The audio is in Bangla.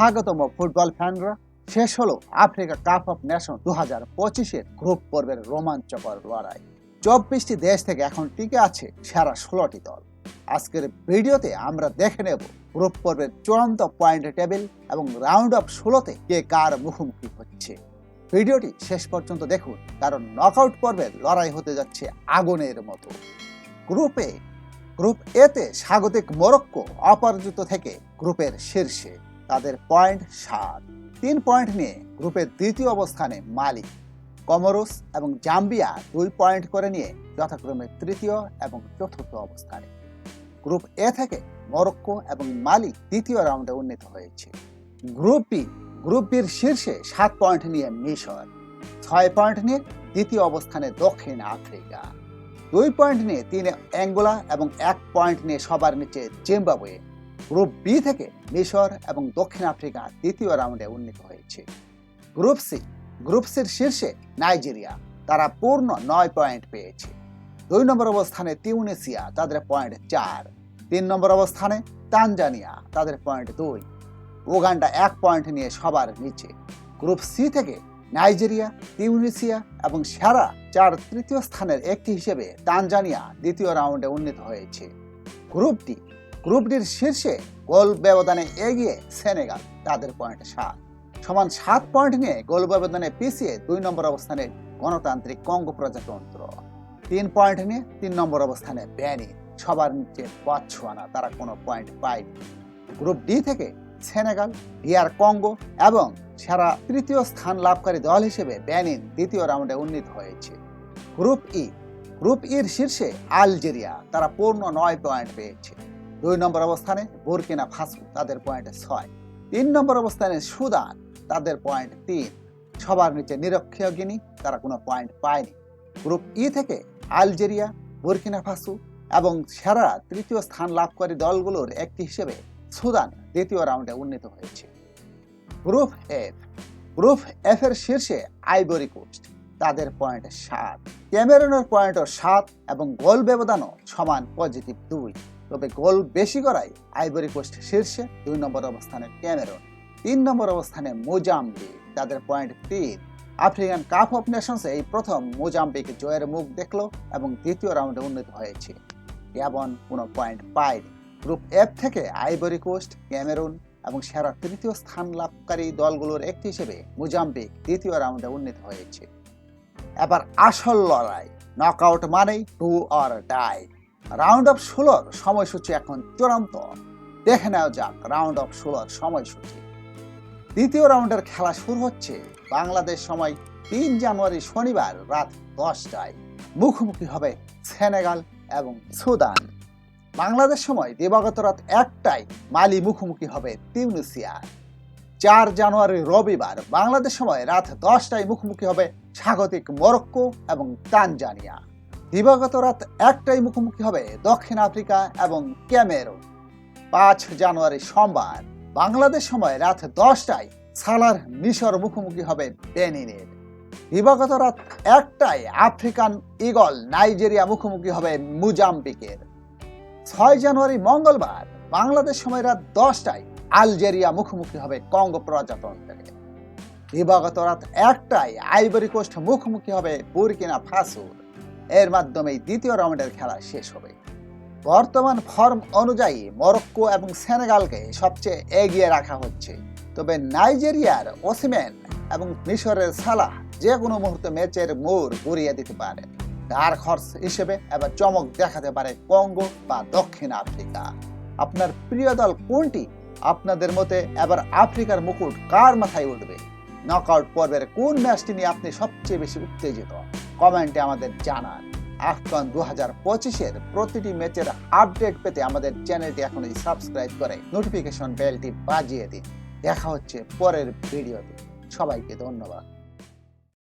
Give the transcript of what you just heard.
স্বাগতম ফুটবল ফ্যানরা। শেষ হলো আফ্রিকা কাপ অফ নেশন দু হাজার পঁচিশের গ্রুপ পর্বের রোমাঞ্চকর লড়াই। চব্বিশটি দেশ থেকে এখন টিকে আছে সেরা ষোলোটি দল। আজকের ভিডিওতে আমরা দেখে নেব গ্রুপ পর্বের চূড়ান্ত পয়েন্ট টেবিল এবং রাউন্ড অফ ষোলোতে কে কার মুখোমুখি হচ্ছে। ভিডিওটি শেষ পর্যন্ত দেখুন, কারণ নকআউট পর্বের লড়াই হতে যাচ্ছে আগুনের মতো। গ্রুপে গ্রুপ এতে স্বাগতিক মোরক্কো অপরাজিত থেকে গ্রুপের শীর্ষে। তাদের পয়েন্ট সাত। তিন পয়েন্ট নিয়ে গ্রুপের দ্বিতীয় অবস্থানে মালি, কমরোস এবং জাম্বিয়া দুই পয়েন্ট করে নিয়ে যথাক্রমে তৃতীয় এবং চতুর্থ অবস্থানে। গ্রুপ এ থেকে মরক্কো এবং মালি দ্বিতীয় রাউন্ডে উন্নীত হয়েছে। গ্রুপ বি, গ্রুপ বির শীর্ষে সাত পয়েন্ট নিয়ে মিশর, ছয় পয়েন্ট নিয়ে দ্বিতীয় অবস্থানে দক্ষিণ আফ্রিকা। দুই পয়েন্ট নিয়ে তিন অ্যাঙ্গোলা এবং এক পয়েন্ট নিয়ে সবার নিচে জিম্বাবুয়ে। গ্রুপ বি থেকে মিশর এবং দক্ষিণ আফ্রিকা দ্বিতীয় রাউন্ডে উন্নীত হয়েছে। গ্রুপ সি গ্রুপ সির শীর্ষে নাইজেরিয়া, তারা পূর্ণ নয় পয়েন্ট পেয়েছে। দুই নম্বর অবস্থানে তিউনেসিয়া, তাদের পয়েন্ট চার। তিন নম্বর অবস্থানে তানজানিয়া, তাদের পয়েন্ট দুই। উগান্ডা এক পয়েন্ট নিয়ে সবার নিচে। গ্রুপ সি থেকে নাইজেরিয়া, তিউনিসিয়া এবং সেরা চার তৃতীয় স্থানের একটি হিসেবে তানজানিয়া দ্বিতীয় রাউন্ডে উন্নীত হয়েছে। গ্রুপ ডি গ্রুপ ডির শীর্ষে গোল ব্যবধানে এগিয়ে সেনেগাল, তাদের পয়েন্ট সাত। সমান সাত পয়েন্ট নিয়ে গোল ব্যবধানে পিছিয়ে দুই নম্বর অবস্থানে গণতান্ত্রিক কঙ্গো প্রজাতন্ত্র। তিন পয়েন্ট নিয়ে তিন নম্বর অবস্থানে বেনিন সবার নিচে বতসোয়ানা তারা কোনো পয়েন্ট পায়নি। গ্রুপ ডি থেকে সেনেগাল, ডিআর কঙ্গো এবং সারা তৃতীয় স্থান লাভকারী দল হিসেবে ব্যানিন দ্বিতীয় রাউন্ডে উন্নীত হয়েছে। গ্রুপ ই, গ্রুপ ইর শীর্ষে আলজেরিয়া, তারা পূর্ণ নয় পয়েন্ট পেয়েছে। দুই নম্বর অবস্থানে বুরকিনা ফাসু, তাদের পয়েন্ট ছয়। তিন নম্বর অবস্থানে সুদান, তাদের পয়েন্ট তিন। সবার নিচে নিরক্ষীয় গিনি, তারা কোনো পয়েন্ট পায়নি। গ্রুপ ই থেকে আলজেরিয়া, বুরকিনা ফাসু এবং সেরা তৃতীয় স্থান লাভকারী দলগুলোর একটি হিসেবে সুদান দ্বিতীয় রাউন্ডে উন্নীত হয়েছে। গ্রুপ এফ গ্রুপ এফ এর শীর্ষে আইবরি কোস্ট, তাদের পয়েন্ট সাত। ক্যামেরনের পয়েন্টও সাত এবং গোল ব্যবধানও সমান পজিটিভ দুই। তবে গোল বেশি করায় আইবরি কোস্ট শীর্ষে দুই নম্বর অবস্থানে ক্যামেরন, তিন নম্বর অবস্থানে মোজাম্বিক। তাদের পয়েন্ট তিন। আফ্রিকান কাপ অফ নেশনসে এই প্রথম মোজাম্বিক জয়ের মুখ দেখল এবং দ্বিতীয় রাউন্ডে উন্নীত হয়েছে। গ্যাবন কোনো পয়েন্ট পায়নি। গ্রুপ এফ থেকে আইবরি কোস্ট, ক্যামেরুন এবং সেরা তৃতীয় স্থান লাভকারী দলগুলোর একটি হিসেবে মোজাম্বিক দ্বিতীয় রাউন্ডে উন্নীত হয়েছে। এবার আসল লড়াই, নকআউট মানেই do or die. Round of ষোলোর সময়সূচি এখন চূড়ান্ত। দেখে নেওয়া যাক রাউন্ড অফ ষোলোর সময়সূচি। দ্বিতীয় রাউন্ডের খেলা শুরু হচ্ছে বাংলাদেশ সময় তিন জানুয়ারি শনিবার রাত দশটায়। মুখোমুখি হবে সেনেগাল এবং সুদান। বাংলাদেশ সময় দিবাগত রাত একটায় মালি মুখোমুখি হবে তিউনিসিয়া। চার জানুয়ারি রবিবার বাংলাদেশ সময় রাত দশটায় মুখোমুখি হবে স্বাগতিক মরক্কো এবং তানজানিয়া। দিবাগত রাত একটাই মুখোমুখি হবে দক্ষিণ আফ্রিকা এবং ক্যামেরুন পাঁচ জানুয়ারি সোমবার, বাংলাদেশ সময় রাত দশটায় সালার মিশর মুখোমুখি হবে বেনিনের। দিবাগত রাত একটায় আফ্রিকান ইগল নাইজেরিয়া মুখোমুখি হবে মুজাম্বিকের। ছয় জানুয়ারি মঙ্গলবার, বাংলাদেশ সময় রাত দশটায় আলজেরিয়া মুখোমুখি হবে কঙ্গো প্রজাতন্ত্রের। দিবাগত রাত একটায় আইভরি কোস্ট মুখোমুখি হবে বুরকিনা ফাসুর। এর মাধ্যমেই দ্বিতীয় রাউন্ডের খেলা শেষ হবে। বর্তমান ফর্ম অনুযায়ী মরক্কো এবং সেনেগালকে সবচেয়ে এগিয়ে রাখা হচ্ছে। তবে নাইজেরিয়ার ওসিমেন এবং মিশরের সালাহ যে কোনো মুহূর্তে ম্যাচের মোড় ঘুরিয়ে দিতে পারে। ডার্ক হর্স হিসেবে এবার চমক দেখাতে পারে কঙ্গো বা দক্ষিণ আফ্রিকা। আপনার প্রিয় দল কোনটি? আপনাদের মতে এবার আফ্রিকার মুকুট কার মাথায় উঠবে? নকআউট পর্বের কোন ম্যাচটি নিয়ে আপনি সবচেয়ে বেশি উত্তেজিত? কমেন্টে আমাদের জানান। আফগান দু হাজার পঁচিশের প্রতিটি ম্যাচের আপডেট পেতে আমাদের চ্যানেলটি এখনই সাবস্ক্রাইব করে নোটিফিকেশন বেলটি বাজিয়ে দিন। দেখা হচ্ছে পরের ভিডিওতে। সবাইকে ধন্যবাদ।